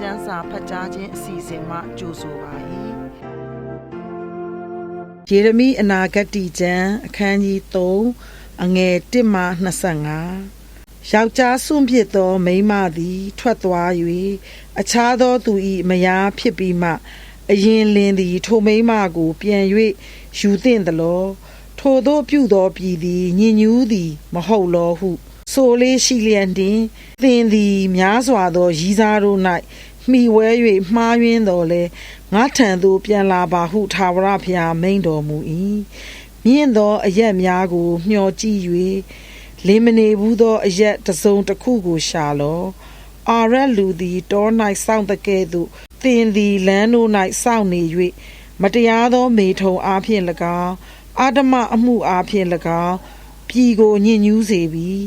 ကျမ်းစာဖတ်ကြားခြင်းအစီအစဉ်မှကြိုဆိုပါ၏ယေရမိအနာဂတ်တိကျမ်းအခန်းကြီး3အငယ်1မှ25ယောက်ျားစွန့်ဖြစ်သောမိန်းမသည် ထွက်သွား၍အခြားသောသူ၏မယားဖြစ်ပြီးမှအရင်လင်သည်ထိုမိန်းမကို ပြန်၍ယူသင့်သလောထိုသောပြုသောပြည်သည်ညင်ညူးသည် မဟုတ်လောဟု ဆိုလေးရှိလျက်တွင်သင်သည်များစွာသောရည်စားတို့၌မှီဝဲ၍မှားယွင်းတော်လဲငါထံသို့ပြန်လာပါဟုထာဝရဘုရားမိန်တော်မူ၏မြင့်သောအရက်များကိုမျှော်ကြည့်၍လင်းမနေဘူးသောအရက်တစ်စုံတစ်ခုကိုရှာလောအာရက်လူသည်တော၌စောင့်တကဲ့သို့သင်သည်လမ်းတို့၌စောင့်နေ၍မတရားသောမေထုံအားဖြင့်၎င်းအာဓမအမှုအားဖြင့်၎င်းပြည်ကိုညှဉ်းညူးစေပြီး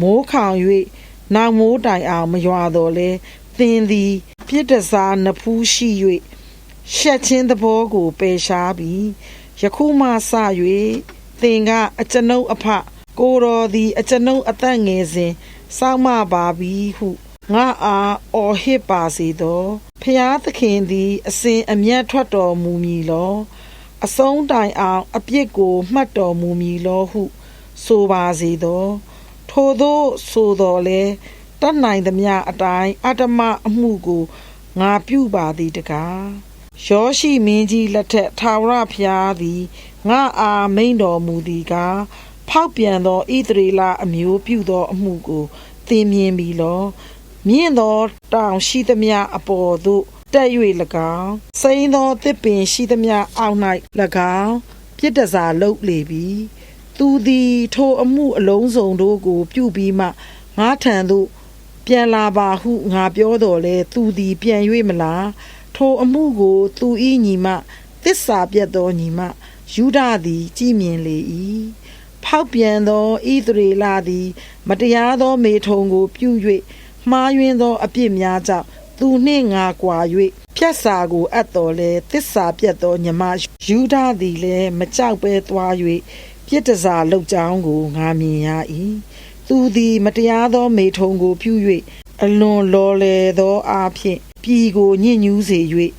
မိုးခေါင်၍နောင်မိုးတိုင်အောင်မရွာတော်လဲသင်သည်ပြစ်တစားနဖူးရှိ၍ရှက်ချင်းသဘောကိုပယ်ရှားပြီးယခုမှစ၍သင်ကအကျွန်ုပ်အဖကိုတော်သည်အကျွန်ုပ်အသက်ငယ်စဉ်စောင့်မပါပြီဟုငါအားအော်ဟစ်ပါစေသောဖျားသခင်သည် အစဉ်အမျက်ထွက်တော်မူမည်လော အဆုံးတိုင်အောင် အပြစ်ကိုမှတ်တော်မူမည်လောဟု ဆိုပါစေသော ထိုသောဆိုတော်လဲတတ်နိုင်သမျှအတိုင်းအတ္တမအမှုကိုငါပြုပါသည်တကားယောရှိမင်းကြီးလက်ထက်ထာဝရဘုရားသည်ငါအားမိန်တော်မူသည်ကားဖောက်ပြန်သောဣသရေလအမျိုးပြုသောအမှုကိုသင်မြင်ပြီလောမြင့်သောတောင်ရှိသမျှအပေါ်သို့တက်၍၎င်းစိမ်းသောတစ်ပင်ရှိသမျှအောက်၌၎င်းပြစ်တစားလုတ်လေပြီ သူသည်ထိုအမှုအလုံးစုံတို့ကို ပြုပြီးမှငါထံသို့ပြန်လာပါဟုငါပြောတော်လဲသူသည်ပြန်၍မလားထိုအမှုကို သူဤညီမသစ္စာပြတ်သောညီမယူဒသည်ကြည်မြင်လေ၏ဖောက်ပြန်သောဣသရေလသည် မတရားသောမေထုံကို ပြု၍မှားယွင်းသောအပြစ်များကြောင့်သူနှင့်ငါကွာ၍ဖြတ်စာကိုအပ်တော်လဲသစ္စာပြတ်သောညီမယူဒသည်လည်းမကြောက်ပဲသွား၍ ပြစ်တစားလောက်ကြောင်းကိုငါမြင်ရ၏သူသည် မတရားသောမေထုံကိုပြု၍အလွန်လော်လေသောအားဖြင့်ပြည်ကိုညှဉ်းညူးစေ၍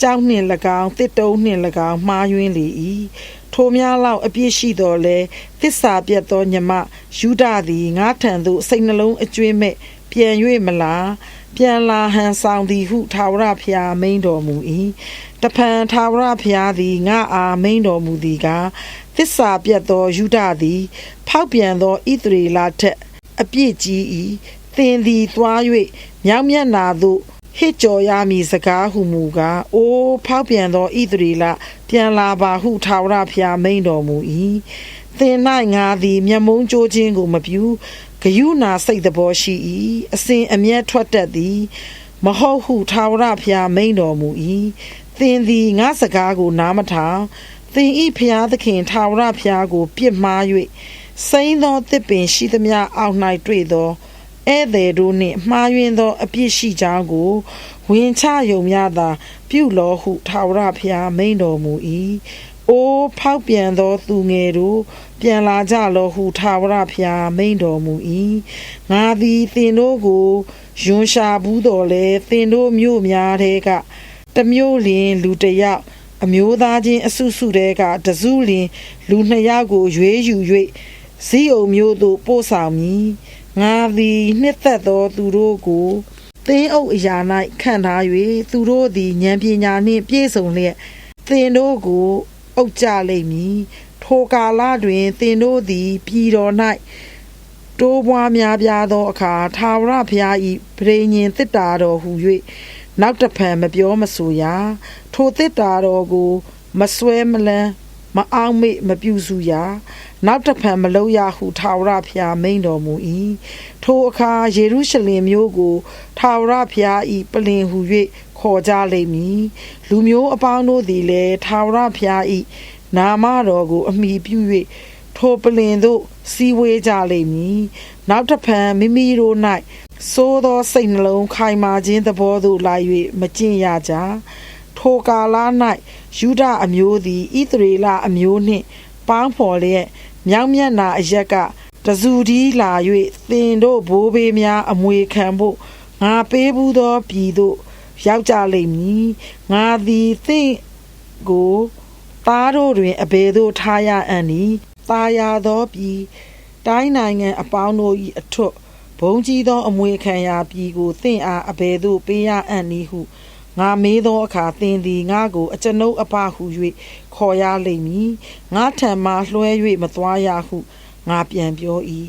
ကြောက်နှင့်၎င်းတစ်တုံးနှင့်၎င်းမှားယွင်းလေ၏ထိုများလောက်အပြစ်ရှိတော်လဲသစ္စာပြတ်သောညမယူဒသည်ငါထံသို့စိတ်နှလုံးအကျွင်းမဲ့ပြန်၍မလားပြန်လာဟန်ဆောင်သည်ဟုထာဝရဘုရားမိန်တော်မူ၏တဖန်ထာဝရဘုရားသည်ငါအားမိန်တော်မူသည်ကား သစ္စာပြတ်သောယူဒသည် ဖောက်ပြန်သောဣသရေလထက် အပြစ်ကြီး၏သင်သည်သွား၍မြောက်မျက်နာသို့ဟစ်ကြော်ရမည်စကားဟုမူကားအိုးဖောက်ပြန်သောဣသရေလပြန်လာပါဟုထာဝရဘုရားမိန်တော်မူ၏သင်၌ငါသည်မျက်မုံးကြိုးခြင်းကိုမပြုဂယုနာစိတ်သဘောရှိ၏အစဉ်အမျက်ထွက်တတ်သည်မဟုတ်ဟုထာဝရဘုရားမိန်တော်မူ၏သင်သည်ငါစကားကိုနားမထောင် သင်ဤဖျားသခင်ထာဝရဘုရားကို ပြစ်မှား၍စိမ့်သောတစ်ပင်ရှိသမျှအောက်၌တွေ့သောဧည့်သည်တို့နှင့်မှားယွင်းသော အပြစ်ရှိကြောင်းကိုဝင်ချယုံများသာ ပြုလောဟုထာဝရဘုရားမိန်တော်မူ၏အိုးဖောက်ပြန်သောသူငယ်တို့ပြန်လာကြလောဟုထာဝရဘုရားမိန်တော်မူ၏ငါသည်သင်တို့ကိုယွန်ရှာဘူးတော်လဲသင်တို့မြို့များတဲ့ကတမျိုးလင်လူတယောက် အမျိုးသားချင်းအစုစုတဲကတစုလင် လူနှစ်ယောက်ကိုရွေးယူ၍ဇီးအုံမျိုးသို့ပို့ဆောင်မည်ငါသည်နှစ်သက်သောသူတို့ကိုသင်းအုပ်အရာ၌ခံထား၍သူတို့သည်ဉာဏ်ပညာနှင့်ပြည့်စုံလျက်သင်တို့ကိုအုပ်ကြလိမ့်မည်ထိုကာလတွင်သင်တို့သည်ပြည်တော်၌တိုးပွားများပြားသောအခါထာဝရဘုရား၏ဗြိညင်တစ်တာတော်ဟူ၍ နောက်တဖန်မပြောမဆိုရထိုတစ်တာတော်ကိုမဆွဲမလန်းမအောင်မေ့မပြူစုရနောက်တဖန်မလုပ်ရဟုထာဝရဘုရားမိန်တော်မူ၏ထိုအခါယေရုရှလင်မြို့ကိုထာဝရဘုရား၏ပလင်ဟု၍ခေါ်ကြလိမ့်မည်လူမျိုးအပေါင်းတို့သည်လည်းထာဝရဘုရား၏နာမတော်ကို အမိပြု၍ထိုပလင်သို့စီဝေးကြလိမ့်မည်နောက်တဖန်မိမိတို့၌ သိုးသောစိတ်နှလုံးခိုင်မာခြင်းသဘောသို့လာ၍မကျင့်ရကြထိုကာလ၌ယူဒအမျိုးသည်ဣသရေလအမျိုးနှင့်ပေါင်းဖော်လျက်မြောက်မျက်နာအရက်ကတဇူဒီလာ၍သင်တို့ဘိုးဘေးများအမွေခံဖို့ငါပေးဘူးသောပြည်သို့ယောက်ျားလိမ့်မည်ငါသည်သင်ကိုသားတို့တွင်အဘယ်သို့ထားရအံ့နည်းသားရသောပြည်တိုင်းနိုင်ငံအပေါင်းတို့၏အထွတ် ဘုံကြီးသောအမွေခံရာပြည်ကိုသင်အားအဘယ်သို့ပေးရအံ့နည်းဟုငါမေးသောအခါသင်သည်ငါကိုအကျွန်ုပ်အပဟု၍ခေါ်ရလိမ့်မည်ငါထံမှလွှဲ၍မသွားရဟုငါပြန်ပြော၏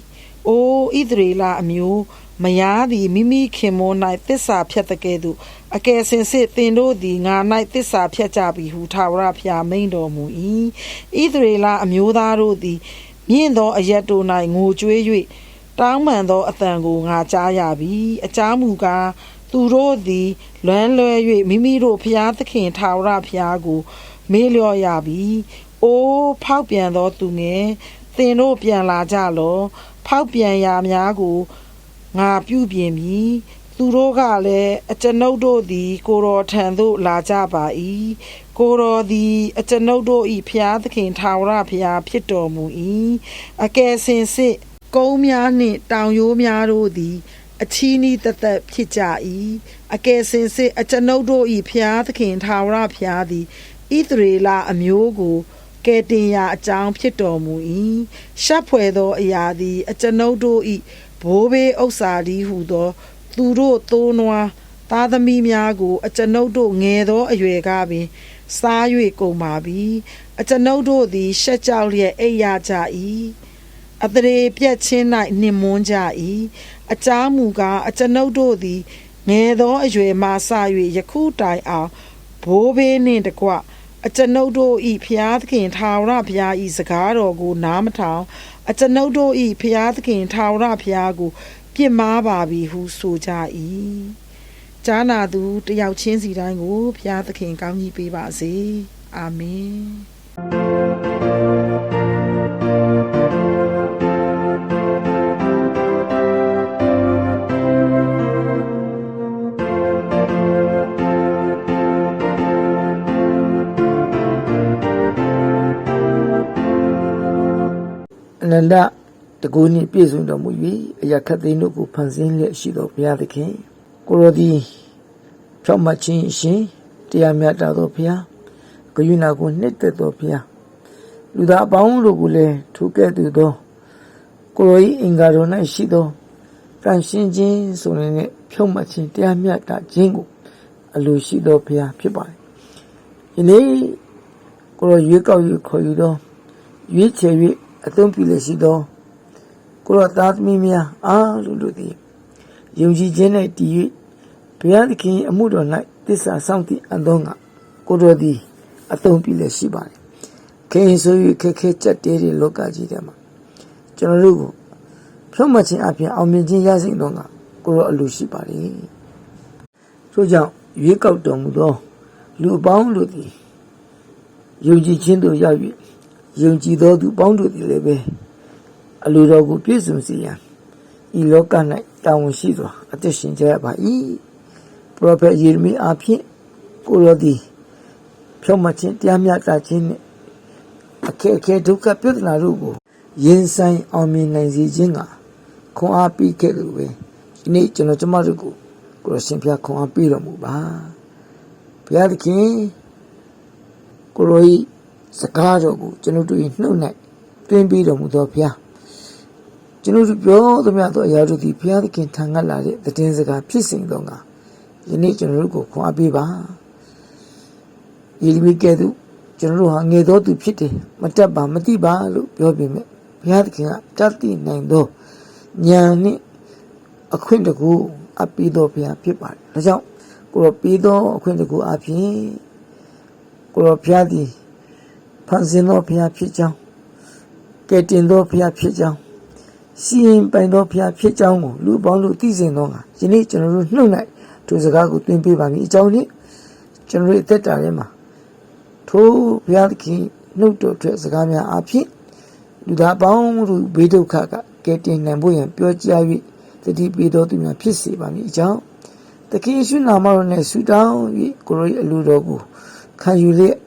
အိုဣသရေလအမျိုးမယားသည်မိမိခင်မော၌သစ္စာဖြတ်တဲ့ကဲ့သို့အကယ်စင်စစ်သင်တို့သည်ငါ၌သစ္စာဖြတ်ကြပြီဟုထာဝရဘုရားမိန်တော်မူ၏ဣသရေလအမျိုးသားတို့သည်မြင့်သောအရက်တို့၌ငိုကြွေး၍ တောင်းပန်သောအတန်ကိုငါကြားရပြီအကြောင်းမူကားသူတို့သည်လွမ်းလွဲ၍မိမိတို့ဖျားသခင်ထာဝရဘုရားကို မေးလျော့ရပြီ။အိုးဖောက်ပြန်သောသူငယ်သင်တို့ပြန်လာကြလောဖောက်ပြန်ရာများကိုငါပြုပြင်ပြီ။သူတို့ကလည်းအကျွန်ုပ်တို့သည် ကိုတော်ထံသို့လာကြပါ၏။ကိုတော်သည်အကျွန်ုပ်တို့၏ဖျားသခင်ထာဝရဘုရားဖြစ်တော်မူ၏။အကယ်စင်စစ် ကုန်းများနှင့်တောင်ရိုးများတို့သည် အချီးနီးတသက်ဖြစ်ကြ၏အကယ်စင်စစ်အကျွန်ုပ်တို့၏ဖျားသခင်ထာဝရဘုရားသည်ဣသရေလအမျိုးကိုကယ်တင်ရာအကြောင်းဖြစ်တော်မူ၏ရှက်ဖွယ်သောအရာသည် အကျွန်ုပ်တို့၏ဘိုးဘေးဥစ္စာသည်ဟုသော သူတို့သိုးနွားသားသမီးများကို အကျွန်ုပ်တို့ငယ်သောအရွယ်ကပင် စား၍ကုန်ပါပြီအကျွန်ုပ်တို့သည် ရှက်ကြောက်လျက်အိပ်ရကြ၏ အတရေပြက်ချင်း၌နှင်မွန်းကြ၏အကြောင်းမူကားအကျွန်ုပ်တို့သည်ငယ်သောအရွယ်မှစ၍ယခုတိုင်အောင်ဘိုးဘေးနှင့်တကွအကျွန်ုပ်တို့ဤဖျားသခင်ထာဝရဘုရားဤစကားတော်ကို နားမထောင်အကျွန်ုပ်တို့ဤဖျားသခင်ထာဝရဘုရားကိုပြစ်မှားပါပြီဟုဆိုကြ၏ကြားနာသူတယောက်ချင်းစီတိုင်းကိုဘုရားသခင်ကောင်းကြီးပေးပါစေအာမင် အနန္တတကူနှင့်ပြည့်စုံတော်မူ၍အရာခတ်သိမ်းတို့ကိုဖန်ဆင်းလျက်ရှိတော်ဘုရားသခင်ကိုရောဒီဖြောင့်မတ်ခြင်းအရှင်တရားမြတ်တော်ဘုရားဂယုဏကိုနှစ်သက်တော်ဘုရားလူသားအပေါင်းတို့ကိုလည်းထိုကဲ့သို့သောကိုရောဤအင်္ဂါတော်၌ရှိသောတန်ရှင်းခြင်းဆိုတဲ့ဖြောင့်မတ်ခြင်းတရားမြတ်တာခြင်းကိုအလိုရှိတော်ဘုရားဖြစ်ပါတယ်ဒီနေ့ကိုရောရွေးကောက်၍ခေါ်ယူသောရွေးချယ်၍ အသုံးပြုလက်ရှိသောကိုရသားသမီးများအားလုံးတို့သည်ယုံကြည်ခြင်းနဲ့တည်၍ဘုရားသခင်အမှုတော်၌တစ္ဆာဆောင်သည့်အသောငါကိုတော်သည်အသုံးပြုလက်ရှိပါတယ်။ခင်ဆို၍ခက်ခဲကြက်တဲတဲ့လောကကြီးထဲမှာကျွန်တော်တို့ကိုဖြုတ်မှတ်ခြင်းအပြင်အောင်မြင်ခြင်းရရှိသောငါကိုတော်အလိုရှိပါတယ်။ထို့ကြောင့်ရွေးကောက်တော်မူသောလူအပေါင်းတို့သည်ယုံကြည်ခြင်းတို့ရောက်၍ ယုံကြည်သောသူပေါင်းတို့သည်လည်းပဲအလိုတော်ကိုပြည့်စုံစေရန်ဤလောက၌တာဝန်ရှိစွာအသက်ရှင်ကြရပါ၏ပရောဖက်ယေရမိအားဖြင့်ကိုရောသည်ဖြောင့်မတ်ခြင်းတရားမျှတခြင်းနှင့်အခက်အခဲဒုက္ခပြဿနာတို့ကိုရင်ဆိုင်အောင်မြင်နိုင်စေခြင်းကခွန်အားပေးခဲ့လို့ပဲဒီနေ့ကျွန်တော်ကျမတို့ကိုကိုရရှင်ဖျားခွန်အားပေးတော်မူပါဘုရားသခင်ကိုရောဤ စကားတော်ကိုကျွန်တော်တို့၏နှုတ်၌တွင်ပြီးတော်မူသောဘုရားကျွန်တော်တို့ပြောသမျှသောအရာတို့သည်ဘုရားသခင်ထံကလာတဲ့တည်င်းစကားဖြစ်စဉ်သောငါယနေ့ကျွန်တော်တို့ကိုခွန်အားပေးပါယေလမိကဲ့သို့ကျွန်တော်တို့ဟာငယ်သောသူဖြစ်တယ်မတက်ပါမသိပါလို့ပြောပြမယ်ဘုရားသခင်ကတတ်သိနိုင်သောဉာဏ်နှင့်အခွင့်တကူအပ်ပြီးသောဘုရားဖြစ်ပါတယ်ဒါကြောင့်ကိုရောပြီးသောအခွင့်တကူအပြင်ကိုရောဘုရားသည် ဖန်ဆင်းသောဘုရားဖြစ်ကြောင်းကဲတင်သောဘုရားဖြစ်ကြောင်းစီရင်ပိုင်သောဘုရားဖြစ်ကြောင်းကိုလူပေါင်းတို့သိစေသောငါယနေ့ကျွန်တော်တို့နှုတ်၌ထိုစကားကိုတွင်ပေးပါမည်အကြောင်းနှင့်ကျွန်တော်တို့အသက်တာထဲမှာထိုဘုရားသခင်နှုတ်တော်ထွက်စကားများအဖြစ်လူသားပေါင်းတို့ဘေးဒုက္ခကကဲတင်နိုင်ဖို့ရန်ပြောကြား၍တတိပေတော်သူများဖြစ်စေပါမည်အကြောင်းသခင်ယေရှုနာမတော်နဲ့ဆုတောင်း၍ကိုရော၏အလိုတော်ကိုခံယူလျက်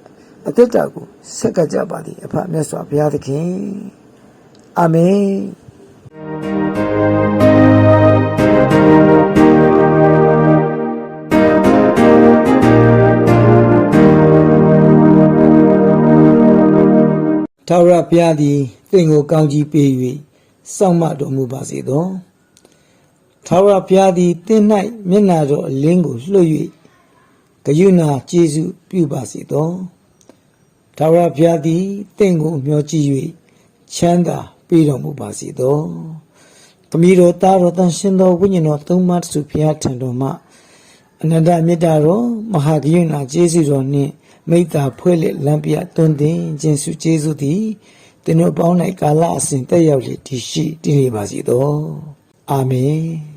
အသက်တာကိုဆက်ကပ်ကြပါသည်အဖမြတ်စွာဘုရားသခင်အာမင်ထာဝရဘုရားသည်သင်ကိုကောင်းကြီးပေး၍စောင့်မတော်မူပါစေသောထာဝရဘုရားသည်သင်၌မျက်နာတော်အလင်းကိုလွှတ်၍ဂယုဏကျေးဇူးပြုပါစေသော ထာဝရဘုရားသည်သင်ကိုမျှော်ကြည့်၍ချမ်းသာပေးတော်မူပါစေသောခမည်းတော်သားတော်တန်ရှင်သောဝိညာဉ်တော်သုံးပါးတစုဘုရားထံတော်မှအနန္တမေတ္တာတော်မဟာကရုဏာကျေးဇူးတော်နှင့်မိတ္တာဖွဲ့လက်လမ်းပြတွင်တင်ခြင်းစုကျေးဇူးသည်သင်တို့ပေါင်း၌ကာလအစဉ်တက်ရောက်လေတည်ရှိတည်နေပါစေသောအာမင်